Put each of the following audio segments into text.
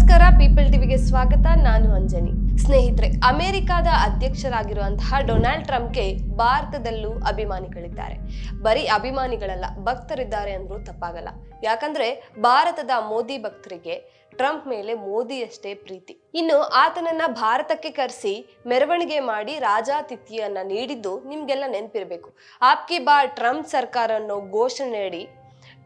ನಮಸ್ಕಾರ ಪೀಪಲ್ ಟಿವಿಗೆ ಸ್ವಾಗತ. ನಾನು ಅಂಜನಿ. ಸ್ನೇಹಿತರೆ, ಅಮೆರಿಕದ ಅಧ್ಯಕ್ಷರಾಗಿರುವಂತಹ ಡೊನಾಲ್ಡ್ ಟ್ರಂಪ್ಗೆ ಭಾರತದಲ್ಲೂ ಅಭಿಮಾನಿಗಳಿದ್ದಾರೆ. ಬರೀ ಅಭಿಮಾನಿಗಳಲ್ಲ, ಭಕ್ತರಿದ್ದಾರೆ ಅಂದ್ರೂ ತಪ್ಪಾಗಲ್ಲ. ಯಾಕಂದ್ರೆ ಭಾರತದ ಮೋದಿ ಭಕ್ತರಿಗೆ ಟ್ರಂಪ್ ಮೇಲೆ ಮೋದಿಯಷ್ಟೇ ಪ್ರೀತಿ. ಇನ್ನು ಆತನನ್ನ ಭಾರತಕ್ಕೆ ಕರೆಸಿ ಮೆರವಣಿಗೆ ಮಾಡಿ ರಾಜಾತಿಥಿಯನ್ನ ನೀಡಿದ್ದು ನಿಮ್ಗೆಲ್ಲ ನೆನಪಿರಬೇಕು. ಆಪ್ಕಿ ಬಾರ್ ಟ್ರಂಪ್ ಸರ್ಕಾರ ಅನ್ನೋ ಘೋಷಣೆ ನೀಡಿ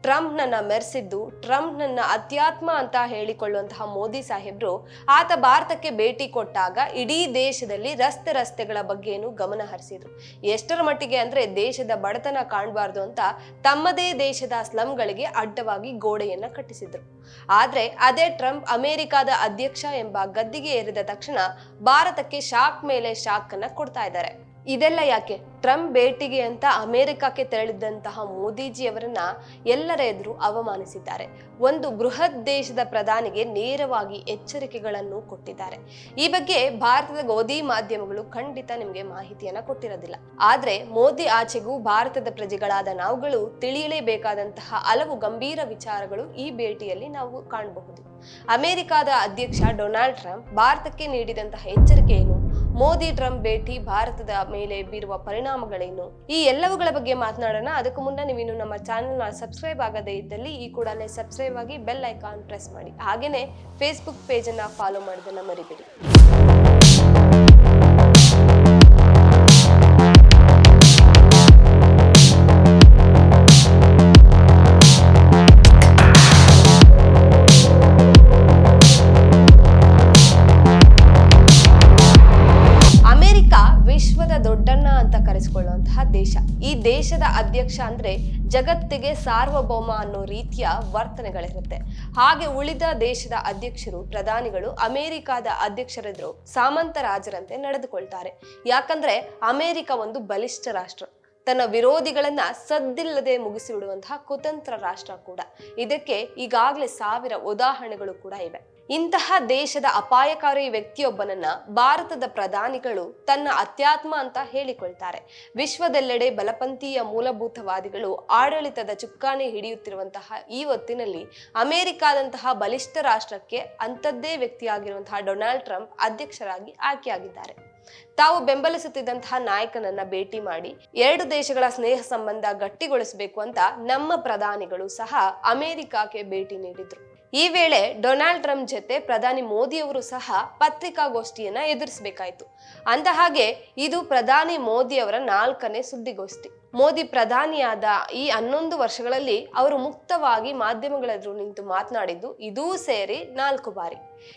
ಟ್ರಂಪ್ನನ್ನ ಮೆರೆಸಿದ್ದು, ಟ್ರಂಪ್ನನ್ನ ಅತ್ಯಾತ್ಮ ಅಂತ ಹೇಳಿಕೊಳ್ಳುವಂತಹ ಮೋದಿ ಸಾಹೇಬ್ರು ಆತ ಭಾರತಕ್ಕೆ ಭೇಟಿ ಕೊಟ್ಟಾಗ ಇಡೀ ದೇಶದಲ್ಲಿ ರಸ್ತೆ ರಸ್ತೆಗಳ ಬಗ್ಗೆನೂ ಗಮನ ಹರಿಸಿದ್ರು. ಎಷ್ಟರ ಮಟ್ಟಿಗೆ ಅಂದ್ರೆ ದೇಶದ ಬಡತನ ಕಾಣಬಾರ್ದು ಅಂತ ತಮ್ಮದೇ ದೇಶದ ಸ್ಲಂಗಳಿಗೆ ಅಡ್ಡವಾಗಿ ಗೋಡೆಯನ್ನ ಕಟ್ಟಿಸಿದ್ರು. ಆದ್ರೆ ಅದೇ ಟ್ರಂಪ್ ಅಮೆರಿಕದ ಅಧ್ಯಕ್ಷ ಎಂಬ ಗದ್ದಿಗೆ ಏರಿದ ತಕ್ಷಣ ಭಾರತಕ್ಕೆ ಶಾಕ್ ಮೇಲೆ ಶಾಕ್ ಅನ್ನ ಕೊಡ್ತಾ ಇದ್ದಾರೆ. ಇದೆಲ್ಲ ಯಾಕೆ? ಟ್ರಂಪ್ ಭೇಟಿಗೆ ಅಂತ ಅಮೆರಿಕಕ್ಕೆ ತೆರಳಿದ್ದಂತಹ ಮೋದಿಜಿಯವರನ್ನ ಎಲ್ಲರ ಎದುರು ಅವಮಾನಿಸಿದ್ದಾರೆ. ಒಂದು ಬೃಹತ್ ದೇಶದ ಪ್ರಧಾನಿಗೆ ನೇರವಾಗಿ ಎಚ್ಚರಿಕೆಗಳನ್ನು ಕೊಟ್ಟಿದ್ದಾರೆ. ಈ ಬಗ್ಗೆ ಭಾರತದ ಗೋಧಿ ಮಾಧ್ಯಮಗಳು ಖಂಡಿತ ನಿಮಗೆ ಮಾಹಿತಿಯನ್ನ ಕೊಟ್ಟಿರೋದಿಲ್ಲ. ಆದ್ರೆ ಮೋದಿ ಆಚೆಗೂ ಭಾರತದ ಪ್ರಜೆಗಳಾದ ನಾವುಗಳು ತಿಳಿಯಲೇಬೇಕಾದಂತಹ ಹಲವು ಗಂಭೀರ ವಿಚಾರಗಳು ಈ ಭೇಟಿಯಲ್ಲಿ ನಾವು ಕಾಣಬಹುದು. ಅಮೆರಿಕದ ಅಧ್ಯಕ್ಷ ಡೊನಾಲ್ಡ್ ಟ್ರಂಪ್ ಭಾರತಕ್ಕೆ ನೀಡಿದಂತಹ ಎಚ್ಚರಿಕೆ ಏನು? ಮೋದಿ, ಟ್ರಂಪ್ ಭೇಟಿ ಭಾರತದ ಮೇಲೆ ಬೀರುವ ಪರಿಣಾಮಗಳೇನು? ಈ ಎಲ್ಲವುಗಳ ಬಗ್ಗೆ ಮಾತನಾಡೋಣ. ಅದಕ್ಕೂ ಮುನ್ನ ನೀವು ಇನ್ನು ನಮ್ಮ ಚಾನೆಲ್ನ ಸಬ್ಸ್ಕ್ರೈಬ್ ಆಗದೇ ಇದ್ದಲ್ಲಿ ಈ ಕೂಡಲೇ ಸಬ್ಸ್ಕ್ರೈಬ್ ಆಗಿ ಬೆಲ್ ಐಕಾನ್ ಪ್ರೆಸ್ ಮಾಡಿ. ಹಾಗೆಯೇ ಫೇಸ್ಬುಕ್ ಪೇಜನ್ನು ಫಾಲೋ ಮಾಡೋದನ್ನು ಮರಿಬೇಡಿ. ಜಗತ್ತಿಗೆ ಸಾರ್ವಭೌಮ ಅನ್ನೋ ರೀತಿಯ ವರ್ತನೆಗಳಿರುತ್ತೆ. ಹಾಗೆ ಉಳಿದ ದೇಶದ ಅಧ್ಯಕ್ಷರು, ಪ್ರಧಾನಿಗಳು, ಅಮೆರಿಕದ ಅಧ್ಯಕ್ಷರೆದುರು, ಸಾಮಂತ ರಾಜರಂತೆ ನಡೆದುಕೊಳ್ತಾರೆ. ಯಾಕಂದ್ರೆ ಅಮೆರಿಕ ಒಂದು ಬಲಿಷ್ಠ ರಾಷ್ಟ್ರ. ತನ್ನ ವಿರೋಧಿಗಳನ್ನ ಸದ್ದಿಲ್ಲದೆ ಮುಗಿಸಿಬಿಡುವಂತಹ ಕುತಂತ್ರ ರಾಷ್ಟ್ರ ಕೂಡ. ಇದಕ್ಕೆ ಈಗಾಗಲೇ ಸಾವಿರ ಉದಾಹರಣೆಗಳು ಕೂಡ ಇವೆ. ಇಂತಹ ದೇಶದ ಅಪಾಯಕಾರಿ ವ್ಯಕ್ತಿಯೊಬ್ಬನನ್ನ ಭಾರತದ ಪ್ರಧಾನಿಗಳು ತನ್ನ ಅತ್ಯಾತ್ಮ ಅಂತ ಹೇಳಿಕೊಳ್ತಾರೆ. ವಿಶ್ವದೆಲ್ಲೆಡೆ ಬಲಪಂಥೀಯ ಮೂಲಭೂತವಾದಿಗಳು ಆಡಳಿತದ ಚುಕ್ಕಾಣಿ ಹಿಡಿಯುತ್ತಿರುವಂತಹ ಈ ಹೊತ್ತಿನಲ್ಲಿ ಅಮೆರಿಕಾದಂತಹ ಬಲಿಷ್ಠ ರಾಷ್ಟ್ರಕ್ಕೆ ಅಂಥದ್ದೇ ವ್ಯಕ್ತಿಯಾಗಿರುವಂತಹ ಡೊನಾಲ್ಡ್ ಟ್ರಂಪ್ ಅಧ್ಯಕ್ಷರಾಗಿ ಆಯ್ಕೆಯಾಗಿದ್ದಾರೆ. ತಾವು ಬೆಂಬಲಿಸುತ್ತಿದ್ದಂತಹ ನಾಯಕನನ್ನ ಭೇಟಿ ಮಾಡಿ ಎರಡು ದೇಶಗಳ ಸ್ನೇಹ ಸಂಬಂಧ ಗಟ್ಟಿಗೊಳಿಸಬೇಕು ಅಂತ ನಮ್ಮ ಪ್ರಧಾನಿಗಳು ಸಹ ಅಮೆರಿಕಕ್ಕೆ ಭೇಟಿ ನೀಡಿದ್ರು. ಈ ವೇಳೆ ಡೊನಾಲ್ಡ್ ಟ್ರಂಪ್ ಜೊತೆ ಪ್ರಧಾನಿ ಮೋದಿಯವರು ಸಹ ಪತ್ರಿಕಾಗೋಷ್ಠಿಯನ್ನ ಎದುರಿಸಬೇಕಾಯಿತು. ಅಂದ ಹಾಗೆ ಇದು ಪ್ರಧಾನಿ ಮೋದಿಯವರ ನಾಲ್ಕನೇ ಸುದ್ದಿಗೋಷ್ಠಿ. ಮೋದಿ ಪ್ರಧಾನಿಯಾದ ಈ ಹನ್ನೊಂದು ವರ್ಷಗಳಲ್ಲಿ ಅವರು ಮುಕ್ತವಾಗಿ ಮಾಧ್ಯಮಗಳೆದುರು ನಿಂತು ಮಾತನಾಡಿದ್ದು ಇದೂ ಸೇರಿ ನಾಲ್ಕು ಬಾರಿ.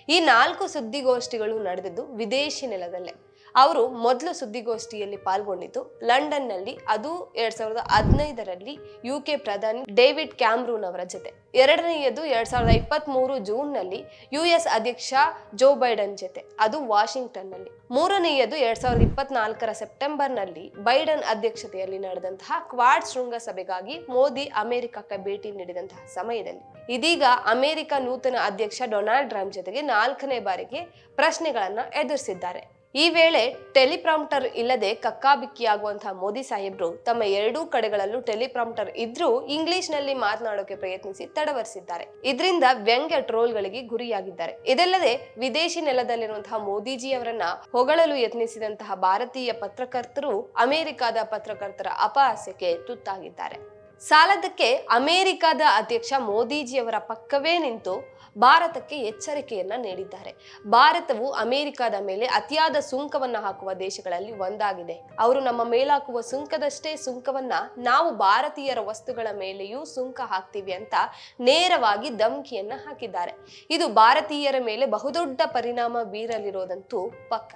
ಈ ನಾಲ್ಕು ಸುದ್ದಿಗೋಷ್ಠಿಗಳು ನಡೆದಿದ್ದು ವಿದೇಶಿ ನೆಲದಲ್ಲೇ. ಅವರು ಮೊದಲು ಸುದ್ದಿಗೋಷ್ಠಿಯಲ್ಲಿ ಪಾಲ್ಗೊಂಡಿದ್ದು, ಲಂಡನ್ನಲ್ಲಿ ಅದು ಎರಡ್ ಸಾವಿರದ ಹದಿನೈದರಲ್ಲಿ ಯು ಕೆ ಪ್ರಧಾನಿ ಡೇವಿಡ್ ಕ್ಯಾಮ್ರೂನ್ ಅವರ ಜೊತೆ. ಎರಡನೆಯದು ಎರಡ್ ಸಾವಿರದ ಇಪ್ಪತ್ತ್ ಮೂರು ಜೂನ್ನಲ್ಲಿ ಯು ಎಸ್ ಅಧ್ಯಕ್ಷ ಜೋ ಬೈಡನ್ ಜೊತೆ, ಅದು ವಾಷಿಂಗ್ಟನ್ನಲ್ಲಿ. ಮೂರನೆಯದು ಎರಡ್ ಸಾವಿರದ ಇಪ್ಪತ್ನಾಲ್ಕರ ಸೆಪ್ಟೆಂಬರ್ನಲ್ಲಿ ಬೈಡನ್ ಅಧ್ಯಕ್ಷತೆಯಲ್ಲಿ ನಡೆದಂತಹ ಕ್ವಾಡ್ ಶೃಂಗಸಭೆಗಾಗಿ ಮೋದಿ ಅಮೆರಿಕಕ್ಕೆ ಭೇಟಿ ನೀಡಿದಂತಹ ಸಮಯದಲ್ಲಿ. ಇದೀಗ ಅಮೆರಿಕ ನೂತನ ಅಧ್ಯಕ್ಷ ಡೊನಾಲ್ಡ್ ಟ್ರಂಪ್ ಜೊತೆಗೆ ನಾಲ್ಕನೇ ಬಾರಿಗೆ ಪ್ರಶ್ನೆಗಳನ್ನು ಎದುರಿಸಿದ್ದಾರೆ. ಈ ವೇಳೆ ಟೆಲಿಪ್ರಾಂಪ್ಟರ್ ಇಲ್ಲದೆ ಕಕ್ಕಾಬಿಕ್ಕಿಯಾಗುವಂತಹ ಮೋದಿ ಸಾಹೇಬ್ರು ತಮ್ಮ ಎರಡೂ ಕಡೆಗಳಲ್ಲೂ ಟೆಲಿಪ್ರಾಂಪ್ಟರ್ ಇದ್ರೂ ಇಂಗ್ಲಿಷ್ನಲ್ಲಿ ಮಾತನಾಡೋಕೆ ಪ್ರಯತ್ನಿಸಿ ತಡವರಿಸಿದ್ದಾರೆ. ಇದರಿಂದ ವ್ಯಂಗ್ಯ ಟ್ರೋಲ್ಗಳಿಗೆ ಗುರಿಯಾಗಿದ್ದಾರೆ. ಇದಲ್ಲದೆ ವಿದೇಶಿ ನೆಲದಲ್ಲಿರುವಂತಹ ಮೋದಿಜಿ ಅವರನ್ನ ಹೊಗಳಲು ಯತ್ನಿಸಿದಂತಹ ಭಾರತೀಯ ಪತ್ರಕರ್ತರು ಅಮೆರಿಕದ ಪತ್ರಕರ್ತರ ಅಪಹಾಸ್ಯಕ್ಕೆ ತುತ್ತಾಗಿದ್ದಾರೆ. ಸಾಲದಕ್ಕೆ ಅಮೆರಿಕದ ಅಧ್ಯಕ್ಷ ಮೋದಿಜಿಯವರ ಪಕ್ಕವೇ ನಿಂತು ಭಾರತಕ್ಕೆ ಎಚ್ಚರಿಕೆಯನ್ನ ನೀಡಿದ್ದಾರೆ. ಭಾರತವು ಅಮೆರಿಕದ ಮೇಲೆ ಅತಿಯಾದ ಸುಂಕವನ್ನ ಹಾಕುವ ದೇಶಗಳಲ್ಲಿ ಒಂದಾಗಿದೆ. ಅವರು ನಮ್ಮ ಮೇಲಾಕುವ ಸುಂಕದಷ್ಟೇ ಸುಂಕವನ್ನ ನಾವು ಭಾರತೀಯರ ವಸ್ತುಗಳ ಮೇಲೆಯೂ ಸುಂಕ ಹಾಕ್ತೀವಿ ಅಂತ ನೇರವಾಗಿ ಧಮಕಿಯನ್ನ ಹಾಕಿದ್ದಾರೆ. ಇದು ಭಾರತೀಯರ ಮೇಲೆ ಬಹುದೊಡ್ಡ ಪರಿಣಾಮ ಬೀರಲಿರೋದಂತೂ ಪಕ್ಕ.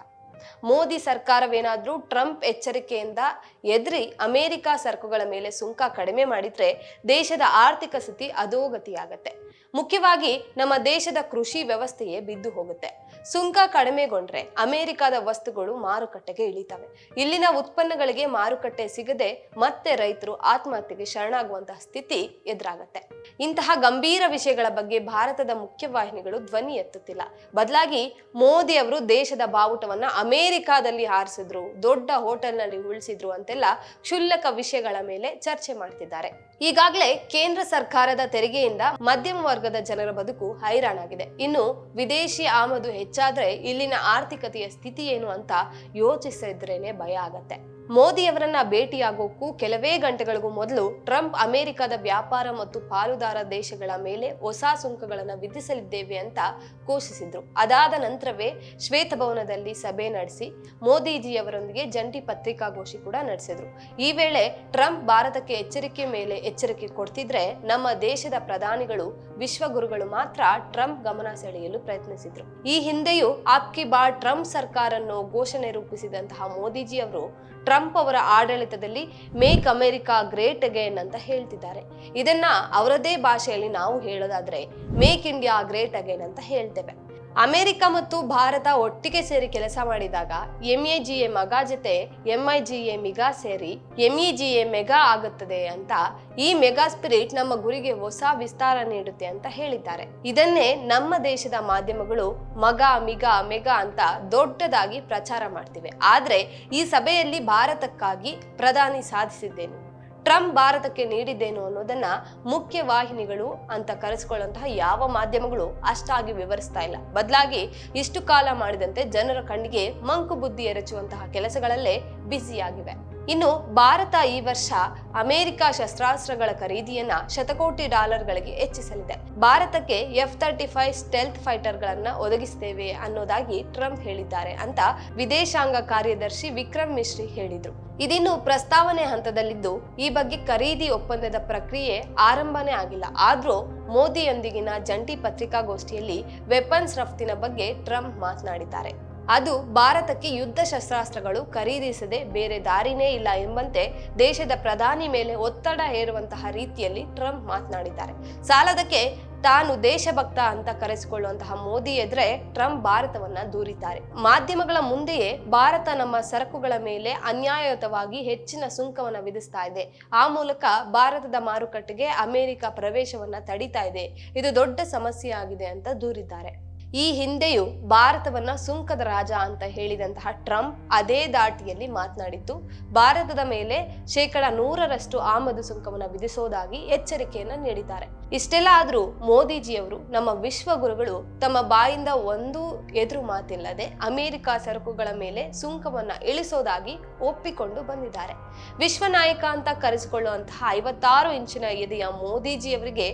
ಮೋದಿ ಸರ್ಕಾರವೇನಾದ್ರೂ ಟ್ರಂಪ್ ಎಚ್ಚರಿಕೆಯಿಂದ ಎದ್ರಿ ಅಮೆರಿಕ ಸರಕುಗಳ ಮೇಲೆ ಸುಂಕ ಕಡಿಮೆ ಮಾಡಿದ್ರೆ ದೇಶದ ಆರ್ಥಿಕ ಸ್ಥಿತಿ ಅಧೋಗತಿಯಾಗತ್ತೆ. ಮುಖ್ಯವಾಗಿ ನಮ್ಮ ದೇಶದ ಕೃಷಿ ವ್ಯವಸ್ಥೆಯೇ ಬಿದ್ದು ಹೋಗುತ್ತೆ. ಸುಂಕ ಕಡಿಮೆಗೊಂಡ್ರೆ ಅಮೆರಿಕದ ವಸ್ತುಗಳು ಮಾರುಕಟ್ಟೆಗೆ ಇಳಿತವೆ. ಇಲ್ಲಿನ ಉತ್ಪನ್ನಗಳಿಗೆ ಮಾರುಕಟ್ಟೆ ಸಿಗದೆ ಮತ್ತೆ ರೈತರು ಆತ್ಮಹತ್ಯೆಗೆ ಶರಣಾಗುವಂತಹ ಸ್ಥಿತಿ ಎದುರಾಗತ್ತೆ. ಇಂತಹ ಗಂಭೀರ ವಿಷಯಗಳ ಬಗ್ಗೆ ಭಾರತದ ಮುಖ್ಯವಾಹಿನಿಗಳು ಧ್ವನಿ ಎತ್ತುತ್ತಿಲ್ಲ. ಬದಲಾಗಿ ಮೋದಿ ಅವರು ದೇಶದ ಬಾವುಟವನ್ನ ಅಮೆರಿಕಾದಲ್ಲಿ ಹಾರಿಸಿದ್ರು, ದೊಡ್ಡ ಹೋಟೆಲ್ನಲ್ಲಿ ಉಳಿಸಿದ್ರು ಅಂತೆಲ್ಲ ಕ್ಷುಲ್ಲಕ ವಿಷಯಗಳ ಮೇಲೆ ಚರ್ಚೆ ಮಾಡ್ತಿದ್ದಾರೆ. ಈಗಾಗಲೇ ಕೇಂದ್ರ ಸರ್ಕಾರದ ತೆರಿಗೆಯಿಂದ ಮಧ್ಯಮ ವರ್ಗದ ಜನರ ಬದುಕು ಹೈರಾಣಾಗಿದೆ. ಇನ್ನು ವಿದೇಶಿ ಆಮದು ಹೆಚ್ಚಾದ್ರೆ ಇಲ್ಲಿನ ಆರ್ಥಿಕತೆಯ ಸ್ಥಿತಿ ಏನು ಅಂತ ಯೋಚಿಸಿದ್ರೇನೆ ಭಯ ಆಗತ್ತೆ. ಮೋದಿಯವರನ್ನ ಭೇಟಿಯಾಗೋಕ್ಕೂ ಕೆಲವೇ ಗಂಟೆಗಳಿಗೂ ಮೊದಲು ಟ್ರಂಪ್ ಅಮೆರಿಕದ ವ್ಯಾಪಾರ ಮತ್ತು ಪಾಲುದಾರ ದೇಶಗಳ ಮೇಲೆ ಹೊಸ ಸುಂಕಗಳನ್ನು ವಿಧಿಸಲಿದ್ದೇವೆ ಅಂತ ಘೋಷಿಸಿದ್ರು. ಅದಾದ ನಂತರವೇ ಶ್ವೇತಭವನದಲ್ಲಿ ಸಭೆ ನಡೆಸಿ ಮೋದಿಜಿಯವರೊಂದಿಗೆ ಜಂಟಿ ಪತ್ರಿಕಾಗೋಷ್ಠಿ ಕೂಡ ನಡೆಸಿದ್ರು. ಈ ವೇಳೆ ಟ್ರಂಪ್ ಭಾರತಕ್ಕೆ ಎಚ್ಚರಿಕೆ ಮೇಲೆ ಎಚ್ಚರಿಕೆ ಕೊಡ್ತಿದ್ರೆ ನಮ್ಮ ದೇಶದ ಪ್ರಧಾನಿಗಳು ವಿಶ್ವಗುರುಗಳು ಮಾತ್ರ ಟ್ರಂಪ್ ಗಮನ ಸೆಳೆಯಲು ಪ್ರಯತ್ನಿಸಿದ್ರು. ಈ ಹಿಂದೆಯೂ ಆಪ್ಕಿ ಬಾ ಟ್ರಂಪ್ ಸರ್ಕಾರ ಅನ್ನೋ ಘೋಷಣೆ ರೂಪಿಸಿದಂತಹ ಮೋದಿಜಿ ಅವರು ಟ್ರಂಪ್ ಅವರ ಆಡಳಿತದಲ್ಲಿ ಮೇಕ್ ಅಮೆರಿಕಾ ಗ್ರೇಟ್ ಅಗೇನ್ ಅಂತ ಹೇಳ್ತಿದ್ದಾರೆ. ಇದನ್ನ ಅವರದೇ ಭಾಷೆಯಲ್ಲಿ ನಾವು ಹೇಳೋದಾದ್ರೆ ಮೇಕ್ ಇಂಡಿಯಾ ಗ್ರೇಟ್ ಅಗೇನ್ ಅಂತ ಹೇಳ್ತೇವೆ. ಅಮೆರಿಕ ಮತ್ತು ಭಾರತ ಒಟ್ಟಿಗೆ ಸೇರಿ ಕೆಲಸ ಮಾಡಿದಾಗ ಎಂಎಜಿಎ ಮಗ ಜೊತೆ ಎಂಐಜಿಎ ಮಿಗಾ ಸೇರಿ ಎಂಇಜಿಎ ಮೆಗಾ ಆಗುತ್ತದೆ ಅಂತ ಈ ಮೆಗಾ ಸ್ಪಿರಿಟ್ ನಮ್ಮ ಗುರಿಗೆ ಹೊಸ ವಿಸ್ತಾರ ನೀಡುತ್ತೆ ಅಂತ ಹೇಳಿದ್ದಾರೆ. ಇದನ್ನೇ ನಮ್ಮ ದೇಶದ ಮಾಧ್ಯಮಗಳು ಮಗ, ಮಿಗ, ಮೆಗಾ ಅಂತ ದೊಡ್ಡದಾಗಿ ಪ್ರಚಾರ ಮಾಡ್ತಿವೆ. ಆದ್ರೆ ಈ ಸಭೆಯಲ್ಲಿ ಭಾರತಕ್ಕಾಗಿ ಪ್ರಧಾನಿ ಸಾಧಿಸಿದ್ದೇನು? ಟ್ರಂಪ್ ಭಾರತಕ್ಕೆ ನೀಡಿದ್ದೇನು ಅನ್ನೋದನ್ನ ಮುಖ್ಯ ವಾಹಿನಿಗಳು ಅಂತ ಕರೆಸಿಕೊಳ್ಳುವಂತಹ ಯಾವ ಮಾಧ್ಯಮಗಳು ಅಷ್ಟಾಗಿ ವಿವರಿಸ್ತಾ ಇಲ್ಲ. ಬದಲಾಗಿ ಇಷ್ಟು ಕಾಲ ಮಾಡಿದಂತೆ ಜನರ ಕಣ್ಣಿಗೆ ಮಂಕು ಬುದ್ಧಿ ಎರಚುವಂತಹ ಕೆಲಸಗಳಲ್ಲೇ ಬ್ಯುಸಿಯಾಗಿವೆ. ಇನ್ನು ಭಾರತ ಈ ವರ್ಷ ಅಮೆರಿಕ ಶಸ್ತ್ರಾಸ್ತ್ರಗಳ ಖರೀದಿಯನ್ನ ಶತಕೋಟಿ ಡಾಲರ್ಗಳಿಗೆ ಹೆಚ್ಚಿಸಲಿದೆ. ಭಾರತಕ್ಕೆ ಎಫ್ ತರ್ಟಿ ಫೈವ್ ಸ್ಟೆಲ್ತ್ ಫೈಟರ್ಗಳನ್ನ ಒದಗಿಸ್ತೇವೆ ಅನ್ನೋದಾಗಿ ಟ್ರಂಪ್ ಹೇಳಿದ್ದಾರೆ ಅಂತ ವಿದೇಶಾಂಗ ಕಾರ್ಯದರ್ಶಿ ವಿಕ್ರಮ್ ಮಿಶ್ರಿ ಹೇಳಿದ್ರು. ಇದಿನ್ನು ಪ್ರಸ್ತಾವನೆ ಹಂತದಲ್ಲಿದ್ದು ಈ ಬಗ್ಗೆ ಖರೀದಿ ಒಪ್ಪಂದದ ಪ್ರಕ್ರಿಯೆ ಆರಂಭನೇ ಆಗಿಲ್ಲ. ಆದ್ರೂ ಮೋದಿಯೊಂದಿಗಿನ ಜಂಟಿ ಪತ್ರಿಕಾಗೋಷ್ಠಿಯಲ್ಲಿ ವೆಪನ್ಸ್ ರಫ್ತಿನ ಬಗ್ಗೆ ಟ್ರಂಪ್ ಮಾತನಾಡಿದ್ದಾರೆ. ಅದು ಭಾರತಕ್ಕೆ ಯುದ್ಧ ಶಸ್ತ್ರಾಸ್ತ್ರಗಳು ಖರೀದಿಸದೆ ಬೇರೆ ದಾರಿನೇ ಇಲ್ಲ ಎಂಬಂತೆ ದೇಶದ ಪ್ರಧಾನಿ ಮೇಲೆ ಒತ್ತಡ ಹೇರುವಂತಹ ರೀತಿಯಲ್ಲಿ ಟ್ರಂಪ್ ಮಾತನಾಡಿದ್ದಾರೆ. ಸಾಲದಕ್ಕೆ ತಾನು ದೇಶಭಕ್ತ ಅಂತ ಕರೆಸಿಕೊಳ್ಳುವಂತಹ ಮೋದಿ ಎದುರೆ ಟ್ರಂಪ್ ಭಾರತವನ್ನ ದೂರಿದ್ದಾರೆ. ಮಾಧ್ಯಮಗಳ ಮುಂದೆಯೇ ಭಾರತ ನಮ್ಮ ಸರಕುಗಳ ಮೇಲೆ ಅನ್ಯಾಯಯುತವಾಗಿ ಹೆಚ್ಚಿನ ಸುಂಕವನ್ನ ವಿಧಿಸ್ತಾ ಇದೆ. ಆ ಮೂಲಕ ಭಾರತದ ಮಾರುಕಟ್ಟೆಗೆ ಅಮೆರಿಕ ಪ್ರವೇಶವನ್ನ ತಡಿತಾ ಇದೆ. ಇದು ದೊಡ್ಡ ಸಮಸ್ಯೆ ಆಗಿದೆ ಅಂತ ದೂರಿದ್ದಾರೆ. ಈ ಹಿಂದೆಯೂ ಭಾರತವನ್ನ ಸುಂಕದ ರಾಜ ಅಂತ ಹೇಳಿದಂತಹ ಟ್ರಂಪ್ ಅದೇ ದಾಟಿಯಲ್ಲಿ ಮಾತನಾಡಿದ್ದು, ಭಾರತದ ಮೇಲೆ ಶೇಕಡ ನೂರರಷ್ಟು ಆಮದು ಸುಂಕವನ್ನು ವಿಧಿಸೋದಾಗಿ ಎಚ್ಚರಿಕೆಯನ್ನ ನೀಡಿದ್ದಾರೆ. ಇಷ್ಟೆಲ್ಲ ಆದ್ರೂ ಮೋದಿಜಿಯವರು ನಮ್ಮ ವಿಶ್ವಗುರುಗಳು ತಮ್ಮ ಬಾಯಿಂದ ಒಂದು ಎದುರು ಮಾತಿಲ್ಲದೆ ಅಮೆರಿಕ ಸರಕುಗಳ ಮೇಲೆ ಸುಂಕವನ್ನ ಇಳಿಸೋದಾಗಿ ಒಪ್ಪಿಕೊಂಡು ಬಂದಿದ್ದಾರೆ. ವಿಶ್ವ ನಾಯಕ ಅಂತ ಕರೆಸಿಕೊಳ್ಳುವಂತಹ ಐವತ್ತಾರು ಇಂಚಿನ ಎದೆಯ ಮೋದಿಜಿಯವರಿಗೆ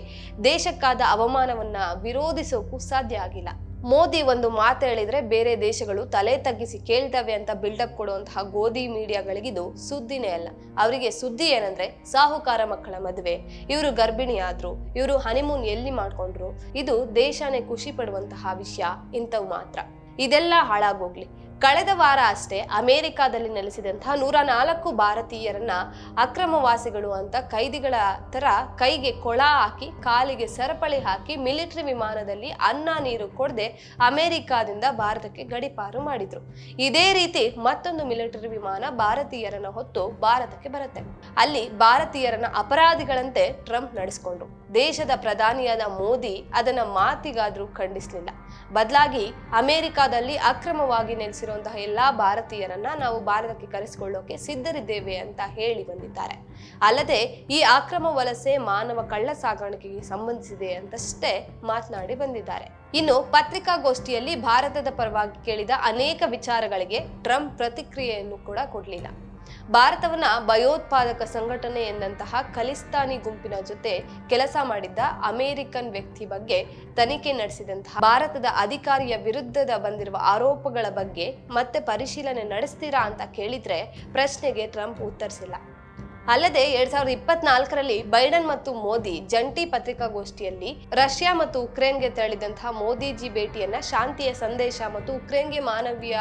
ದೇಶಕ್ಕಾದ ಅವಮಾನವನ್ನ ವಿರೋಧಿಸೋಕು ಸಾಧ್ಯ ಆಗಿಲ್ಲ. ಮೋದಿ ಒಂದು ಮಾತು ಹೇಳಿದ್ರೆ ಬೇರೆ ದೇಶಗಳು ತಲೆ ತಗ್ಗಿಸಿ ಕೇಳ್ತವೆ ಅಂತ ಬಿಲ್ಡಪ್ ಕೊಡುವಂತಹ ಗೋಧಿ ಮೀಡಿಯಾಗಳಿಗಿದು ಸುದ್ದಿನೇ ಅಲ್ಲ. ಅವರಿಗೆ ಸುದ್ದಿ ಏನಂದ್ರೆ ಸಾಹುಕಾರ ಮಕ್ಕಳ ಮದುವೆ. ಇವರು ಗರ್ಭಿಣಿ ಆದ್ರು, ಇವರು ಹನಿಮೂನ್ ಎಲ್ಲಿ ಮಾಡ್ಕೊಂಡ್ರು, ಇದು ದೇಶನೇ ಖುಷಿ ಪಡುವಂತಹ ವಿಷಯ ಇಂಥವು ಮಾತ್ರ. ಇದೆಲ್ಲ ಹಾಳಾಗೋಗ್ಲಿ ಕಳೆದ ವಾರ ಅಷ್ಟೇ ಅಮೆರಿಕಾದಲ್ಲಿ ನೆಲೆಸಿದಂತಹ ನೂರ ನಾಲ್ಕು ಭಾರತೀಯರನ್ನ ಅಕ್ರಮವಾಸಿಗಳು ಅಂತ ಕೈದಿಗಳ ತರ ಕೈಗೆ ಕೊಳ ಹಾಕಿ, ಕಾಲಿಗೆ ಸರಪಳಿ ಹಾಕಿ ಮಿಲಿಟರಿ ವಿಮಾನದಲ್ಲಿ ಅನ್ನ ನೀರು ಕೊಡದೆ ಅಮೆರಿಕಾದಿಂದ ಭಾರತಕ್ಕೆ ಗಡಿಪಾರು ಮಾಡಿದ್ರು. ಇದೇ ರೀತಿ ಮತ್ತೊಂದು ಮಿಲಿಟರಿ ವಿಮಾನ ಭಾರತೀಯರನ್ನ ಹೊತ್ತು ಭಾರತಕ್ಕೆ ಬರುತ್ತೆ. ಅಲ್ಲಿ ಭಾರತೀಯರನ್ನ ಅಪರಾಧಿಗಳಂತೆ ಟ್ರಂಪ್ ನಡೆಸಿಕೊಂಡ್ರು. ದೇಶದ ಪ್ರಧಾನಿಯಾದ ಮೋದಿ ಅದನ್ನ ಮಾತಿಗಾದ್ರೂ ಖಂಡಿಸಲಿಲ್ಲ. ಬದಲಾಗಿ ಅಮೆರಿಕಾದಲ್ಲಿ ಅಕ್ರಮವಾಗಿ ನೆಲೆಸಿರುವಂತಹ ಎಲ್ಲಾ ಭಾರತೀಯರನ್ನ ನಾವು ಭಾರತಕ್ಕೆ ಕರೆಸಿಕೊಳ್ಳೋಕೆ ಸಿದ್ಧರಿದ್ದೇವೆ ಅಂತ ಹೇಳಿ ಬಂದಿದ್ದಾರೆ. ಅಲ್ಲದೆ ಈ ಅಕ್ರಮ ವಲಸೆ ಮಾನವ ಕಳ್ಳ ಸಾಗಾಣಿಕೆಗೆ ಸಂಬಂಧಿಸಿದೆ ಅಂತಷ್ಟೇ ಮಾತನಾಡಿ ಬಂದಿದ್ದಾರೆ. ಇನ್ನು ಪತ್ರಿಕಾಗೋಷ್ಠಿಯಲ್ಲಿ ಭಾರತದ ಪರವಾಗಿ ಕೇಳಿದ ಅನೇಕ ವಿಚಾರಗಳಿಗೆ ಟ್ರಂಪ್ ಪ್ರತಿಕ್ರಿಯೆಯನ್ನು ಕೂಡ ಕೊಡಲಿಲ್ಲ. ಭಾರತವನ್ನ ಭಯೋತ್ಪಾದಕ ಸಂಘಟನೆ ಎಂದಂತಹ ಖಲಿಸ್ತಾನಿ ಗುಂಪಿನ ಜೊತೆ ಕೆಲಸ ಮಾಡಿದ್ದ ಅಮೆರಿಕನ್ ವ್ಯಕ್ತಿ ಬಗ್ಗೆ ತನಿಖೆ ನಡೆಸಿದಂತಹ ಭಾರತದ ಅಧಿಕಾರಿಯ ವಿರುದ್ಧದ ಬಂದಿರುವ ಆರೋಪಗಳ ಬಗ್ಗೆ ಮತ್ತೆ ಪರಿಶೀಲನೆ ನಡೆಸ್ತೀರಾ ಅಂತ ಕೇಳಿದ್ರೆ ಪ್ರಶ್ನೆಗೆ ಟ್ರಂಪ್ ಉತ್ತರಿಸಿಲ್ಲ. ಅಲ್ಲದೆ ಎರಡ್ ಸಾವಿರದ ಇಪ್ಪತ್ನಾಲ್ಕರಲ್ಲಿ ಬೈಡನ್ ಮತ್ತು ಮೋದಿ ಜಂಟಿ ಪತ್ರಿಕಾಗೋಷ್ಠಿಯಲ್ಲಿ ರಷ್ಯಾ ಮತ್ತು ಉಕ್ರೇನ್ಗೆ ತೆರಳಿದಂತಹ ಮೋದಿಜಿ ಭೇಟಿಯನ್ನ ಶಾಂತಿಯ ಸಂದೇಶ ಮತ್ತು ಉಕ್ರೇನ್ಗೆ ಮಾನವೀಯ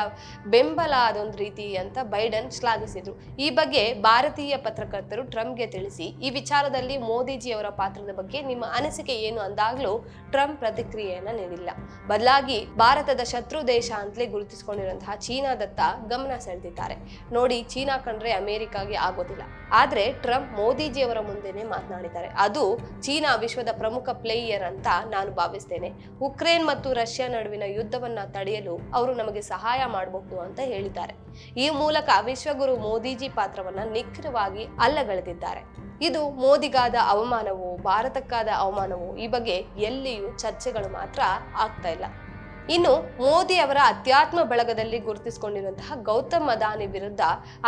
ಬೆಂಬಲ ಅದೊಂದು ರೀತಿ ಅಂತ ಬೈಡನ್ ಶ್ಲಾಘಿಸಿದ್ರು. ಈ ಬಗ್ಗೆ ಭಾರತೀಯ ಪತ್ರಕರ್ತರು ಟ್ರಂಪ್ಗೆ ತಿಳಿಸಿ, ಈ ವಿಚಾರದಲ್ಲಿ ಮೋದಿಜಿ ಅವರ ಪಾತ್ರದ ಬಗ್ಗೆ ನಿಮ್ಮ ಅನಿಸಿಕೆ ಏನು ಅಂದಾಗಲೂ ಟ್ರಂಪ್ ಪ್ರತಿಕ್ರಿಯೆಯನ್ನ ನೀಡಿಲ್ಲ. ಬದಲಾಗಿ ಭಾರತದ ಶತ್ರು ದೇಶ ಅಂತಲೇ ಗುರುತಿಸಿಕೊಂಡಿರುವಂತಹ ಚೀನಾದತ್ತ ಗಮನ ಸೆಳೆದಿದ್ದಾರೆ. ನೋಡಿ, ಚೀನಾ ಕಂಡ್ರೆ ಅಮೆರಿಕಾಗೆ ಆಗೋದಿಲ್ಲ. ಆದ್ರೆ ಆದ್ರೆ ಟ್ರಂಪ್ ಮೋದಿಜಿಯವರ ಮುಂದೆನೆ ಮಾತನಾಡಿದ್ದಾರೆ. ಅದು ಚೀನಾ ವಿಶ್ವದ ಪ್ರಮುಖ ಪ್ಲೇಯರ್ ಅಂತ ನಾನು ಭಾವಿಸ್ತೇನೆ. ಉಕ್ರೇನ್ ಮತ್ತು ರಷ್ಯಾ ನಡುವಿನ ಯುದ್ಧವನ್ನ ತಡೆಯಲು ಅವರು ನಮಗೆ ಸಹಾಯ ಮಾಡಬಹುದು ಅಂತ ಹೇಳಿದ್ದಾರೆ. ಈ ಮೂಲಕ ವಿಶ್ವಗುರು ಮೋದಿಜಿ ಪಾತ್ರವನ್ನ ನಿಖರವಾಗಿ ಅಲ್ಲಗಳೆದಿದ್ದಾರೆ. ಇದು ಮೋದಿಗಾದ ಅವಮಾನವೋ, ಭಾರತಕ್ಕಾದ ಅವಮಾನವೋ, ಈ ಬಗ್ಗೆ ಎಲ್ಲಿಯೂ ಚರ್ಚೆಗಳು ಮಾತ್ರ ಆಗ್ತಾ ಇಲ್ಲ. ಇನ್ನು ಮೋದಿ ಅವರ ಅಧ್ಯಾತ್ಮ ಬಳಗದಲ್ಲಿ ಗುರುತಿಸಿಕೊಂಡಿರುವಂತಹ ಗೌತಮ್ ಅದಾನಿ ವಿರುದ್ಧ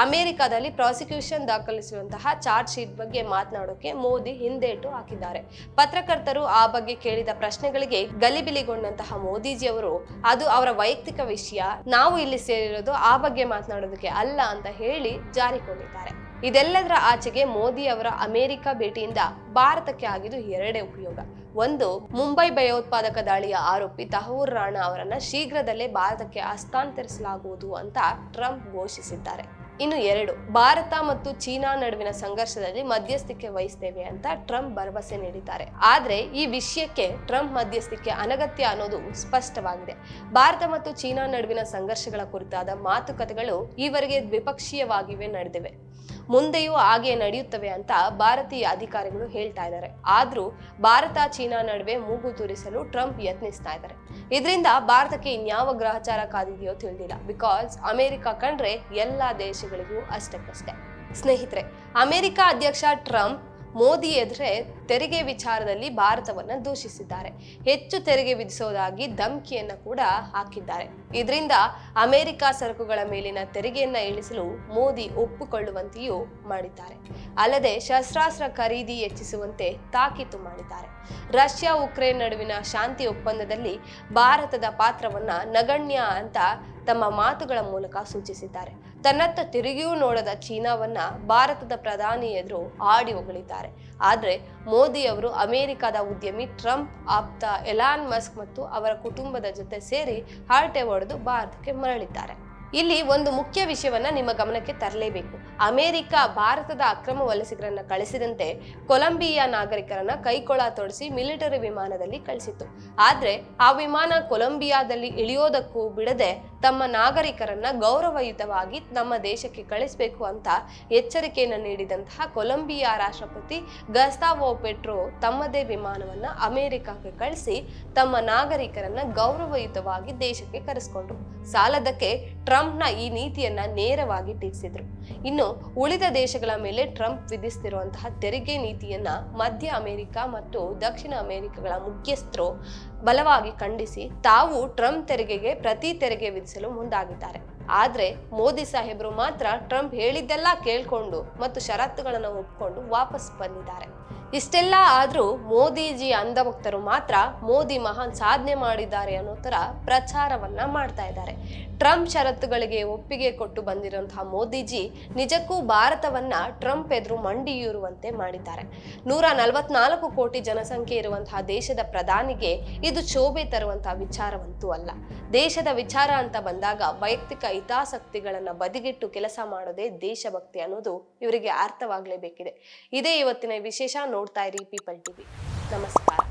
ಅಮೆರಿಕಾದಲ್ಲಿ ಪ್ರಾಸಿಕ್ಯೂಷನ್ ದಾಖಲಿಸಿರುವಂತಹ ಚಾರ್ಜ್ ಶೀಟ್ ಬಗ್ಗೆ ಮಾತನಾಡೋಕೆ ಮೋದಿ ಹಿಂದೇಟು ಹಾಕಿದ್ದಾರೆ. ಪತ್ರಕರ್ತರು ಆ ಬಗ್ಗೆ ಕೇಳಿದ ಪ್ರಶ್ನೆಗಳಿಗೆ ಗಲಿಬಿಲಿಗೊಂಡಂತಹ ಮೋದಿಜಿ ಅವರು ಅದು ಅವರ ವೈಯಕ್ತಿಕ ವಿಷಯ, ನಾವು ಇಲ್ಲಿ ಸೇರಿರೋದು ಆ ಬಗ್ಗೆ ಮಾತನಾಡೋದಕ್ಕೆ ಅಲ್ಲ ಅಂತ ಹೇಳಿ ಜಾರಿಕೊಂಡಿದ್ದಾರೆ. ಇದೆಲ್ಲದರ ಆಚೆಗೆ ಮೋದಿ ಅವರ ಅಮೆರಿಕ ಭೇಟಿಯಿಂದ ಭಾರತಕ್ಕೆ ಆಗಿದ್ದು ಎರಡೇ ಉಪಯೋಗ. ಒಂದು ಮುಂಬೈ ಭಯೋತ್ಪಾದಕ ದಾಳಿಯ ಆರೋಪಿ ತಹೂರ್ ರಾಣಾ ಅವರನ್ನ ಶೀಘ್ರದಲ್ಲೇ ಭಾರತಕ್ಕೆ ಹಸ್ತಾಂತರಿಸಲಾಗುವುದು ಅಂತ ಟ್ರಂಪ್ ಘೋಷಿಸಿದ್ದಾರೆ. ಇನ್ನು ಎರಡು, ಭಾರತ ಮತ್ತು ಚೀನಾ ನಡುವಿನ ಸಂಘರ್ಷದಲ್ಲಿ ಮಧ್ಯಸ್ಥಿಕೆ ವಹಿಸ್ತೇವೆ ಅಂತ ಟ್ರಂಪ್ ಭರವಸೆ ನೀಡಿದ್ದಾರೆ. ಆದ್ರೆ ಈ ವಿಷಯಕ್ಕೆ ಟ್ರಂಪ್ ಮಧ್ಯಸ್ಥಿಕೆ ಅನಗತ್ಯ ಅನ್ನೋದು ಸ್ಪಷ್ಟವಾಗಿದೆ. ಭಾರತ ಮತ್ತು ಚೀನಾ ನಡುವಿನ ಸಂಘರ್ಷಗಳ ಕುರಿತಾದ ಮಾತುಕತೆಗಳು ಈವರೆಗೆ ದ್ವಿಪಕ್ಷೀಯವಾಗಿವೆ ನಡೆದಿವೆ. ಮುಂದೆಯೂ ಹಾಗೆ ನಡೆಯುತ್ತವೆ ಅಂತ ಭಾರತೀಯ ಅಧಿಕಾರಿಗಳು ಹೇಳ್ತಾ ಇದ್ದಾರೆ. ಆದ್ರೂ ಭಾರತ, ಚೀನಾ ನಡುವೆ ಮೂಗು ತೂರಿಸಲು ಟ್ರಂಪ್ ಯತ್ನಿಸ್ತಾ ಇದ್ದಾರೆ. ಇದರಿಂದ ಭಾರತಕ್ಕೆ ಇನ್ಯಾವ ಗ್ರಹಚಾರ ಕಾದಿದೆಯೋ ತಿಳಿದಿಲ್ಲ. ಬಿಕಾಸ್ ಅಮೆರಿಕ ಕಂಡ್ರೆ ಎಲ್ಲಾ ದೇಶಗಳಿಗೂ ಅಷ್ಟಕ್ಕಷ್ಟೇ. ಸ್ನೇಹಿತರೆ, ಅಮೆರಿಕ ಅಧ್ಯಕ್ಷ ಟ್ರಂಪ್ ಮೋದಿ ಎದುರೇ ತೆರಿಗೆ ವಿಚಾರದಲ್ಲಿ ಭಾರತವನ್ನ ದೂಷಿಸಿದ್ದಾರೆ. ಹೆಚ್ಚು ತೆರಿಗೆ ವಿಧಿಸೋದಾಗಿ ಧಮ್ಕಿಯನ್ನ ಕೂಡ ಹಾಕಿದ್ದಾರೆ. ಇದರಿಂದ ಅಮೆರಿಕ ಸರಕುಗಳ ಮೇಲಿನ ತೆರಿಗೆಯನ್ನ ಇಳಿಸಲು ಮೋದಿ ಒಪ್ಪಿಕೊಳ್ಳುವಂತೆಯೂ ಮಾಡಿದ್ದಾರೆ. ಅಲ್ಲದೆ ಶಸ್ತ್ರಾಸ್ತ್ರ ಖರೀದಿ ಹೆಚ್ಚಿಸುವಂತೆ ತಾಕೀತು ಮಾಡಿದ್ದಾರೆ. ರಷ್ಯಾ ಉಕ್ರೇನ್ ನಡುವಿನ ಶಾಂತಿ ಒಪ್ಪಂದದಲ್ಲಿ ಭಾರತದ ಪಾತ್ರವನ್ನ ನಗಣ್ಯ ಅಂತ ತಮ್ಮ ಮಾತುಗಳ ಮೂಲಕ ಸೂಚಿಸಿದ್ದಾರೆ. ತನ್ನತ್ತ ತಿರುಗಿಯೂ ನೋಡದ ಚೀನಾವನ್ನ ಭಾರತದ ಪ್ರಧಾನಿ ಎದುರು ಆಡಿ ಹೊಗಳಿದ್ದಾರೆ. ಆದರೆ ಮೋದಿ ಅವರು ಅಮೆರಿಕದ ಉದ್ಯಮಿ ಟ್ರಂಪ್, ಆಪ್ತ ಎಲಾನ್ ಮಸ್ಕ್ ಮತ್ತು ಅವರ ಕುಟುಂಬದ ಜೊತೆ ಸೇರಿ ಹರಟೆ ಹೊಡೆದು ಭಾರತಕ್ಕೆ ಮರಳಿದ್ದಾರೆ. ಇಲ್ಲಿ ಒಂದು ಮುಖ್ಯ ವಿಷಯವನ್ನ ನಿಮ್ಮ ಗಮನಕ್ಕೆ ತರಲೇಬೇಕು. ಅಮೆರಿಕ ಭಾರತದ ಅಕ್ರಮ ವಲಸಿಗರನ್ನ ಕಳಿಸಿದಂತೆ ಕೊಲಂಬಿಯಾ ನಾಗರಿಕರನ್ನ ಕೈಕೊಳ ತೊಡಿಸಿ ಮಿಲಿಟರಿ ವಿಮಾನದಲ್ಲಿ ಕಳಿಸಿತ್ತು. ಆದ್ರೆ ಆ ವಿಮಾನ ಕೊಲಂಬಿಯಾದಲ್ಲಿ ಇಳಿಯೋದಕ್ಕೂ ಬಿಡದೆ ತಮ್ಮ ನಾಗರಿಕರನ್ನ ಗೌರವಯುತವಾಗಿ ನಮ್ಮ ದೇಶಕ್ಕೆ ಕಳಿಸಬೇಕು ಅಂತ ಎಚ್ಚರಿಕೆಯನ್ನು ನೀಡಿದಂತಹ ಕೊಲಂಬಿಯಾ ರಾಷ್ಟ್ರಪತಿ ಗಸ್ತಾವೋ ಪೆಟ್ರೋ ತಮ್ಮದೇ ವಿಮಾನವನ್ನ ಅಮೆರಿಕಕ್ಕೆ ಕಳಿಸಿ ತಮ್ಮ ನಾಗರಿಕರನ್ನ ಗೌರವಯುತವಾಗಿ ದೇಶಕ್ಕೆ ಕರೆಸ್ಕೊಂಡ್ರು. ಸಾಲದಕ್ಕೆ ಟ್ರಂಪ್ನ ಈ ನೀತಿಯನ್ನ ನೇರವಾಗಿ ಟೀಕಿಸಿದ್ರು. ಇನ್ನು ಉಳಿದ ದೇಶಗಳ ಮೇಲೆ ಟ್ರಂಪ್ ವಿಧಿಸ್ತಿರುವಂತಹ ತೆರಿಗೆ ನೀತಿಯನ್ನ ಮಧ್ಯ ಅಮೆರಿಕ ಮತ್ತು ದಕ್ಷಿಣ ಅಮೆರಿಕಗಳ ಮುಖ್ಯಸ್ಥರು ಬಲವಾಗಿ ಖಂಡಿಸಿ ತಾವು ಟ್ರಂಪ್ ತೆರಿಗೆಗೆ ಪ್ರತಿ ತೆರಿಗೆ ವಿಧಿಸಲು ಮುಂದಾಗಿದ್ದಾರೆ. ಆದ್ರೆ ಮೋದಿ ಸಾಹೇಬರು ಮಾತ್ರ ಟ್ರಂಪ್ ಹೇಳಿದ್ದೆಲ್ಲ ಕೇಳ್ಕೊಂಡು ಮತ್ತು ಷರತ್ತುಗಳನ್ನು ಒಪ್ಕೊಂಡು ವಾಪಸ್ ಬಂದಿದ್ದಾರೆ. ಇಷ್ಟೆಲ್ಲ ಆದ್ರೂ ಮೋದಿಜಿ ಅಂಧಭಕ್ತರು ಮಾತ್ರ ಮೋದಿ ಮಹಾನ್ ಸಾಧನೆ ಮಾಡಿದ್ದಾರೆ ಅನ್ನೋ ಥರ ಪ್ರಚಾರವನ್ನ ಮಾಡ್ತಾ ಇದ್ದಾರೆ. ಟ್ರಂಪ್ ಷರತ್ತುಗಳಿಗೆ ಒಪ್ಪಿಗೆ ಕೊಟ್ಟು ಬಂದಿರುವಂತಹ ಮೋದಿಜಿ ನಿಜಕ್ಕೂ ಭಾರತವನ್ನ ಟ್ರಂಪ್ ಎದುರು ಮಂಡಿಯೂರುವಂತೆ ಮಾಡಿದ್ದಾರೆ. ನೂರ ನಲವತ್ನಾಲ್ಕು ಕೋಟಿ ಜನಸಂಖ್ಯೆ ಇರುವಂತಹ ದೇಶದ ಪ್ರಧಾನಿಗೆ ಇದು ಶೋಭೆ ತರುವಂತಹ ವಿಚಾರವಂತೂ ಅಲ್ಲ. ದೇಶದ ವಿಚಾರ ಅಂತ ಬಂದಾಗ ವೈಯಕ್ತಿಕ ಹಿತಾಸಕ್ತಿಗಳನ್ನ ಬದಿಗಿಟ್ಟು ಕೆಲಸ ಮಾಡೋದೇ ದೇಶಭಕ್ತಿ ಅನ್ನೋದು ಇವರಿಗೆ ಅರ್ಥವಾಗಲೇಬೇಕಿದೆ. ಇದೇ ಇವತ್ತಿನ ವಿಶೇಷ ನೋಡ್ತಾ ಇರಿ ಪೀಪಲ್ ಟಿವಿ ನಮಸ್ಕಾರ.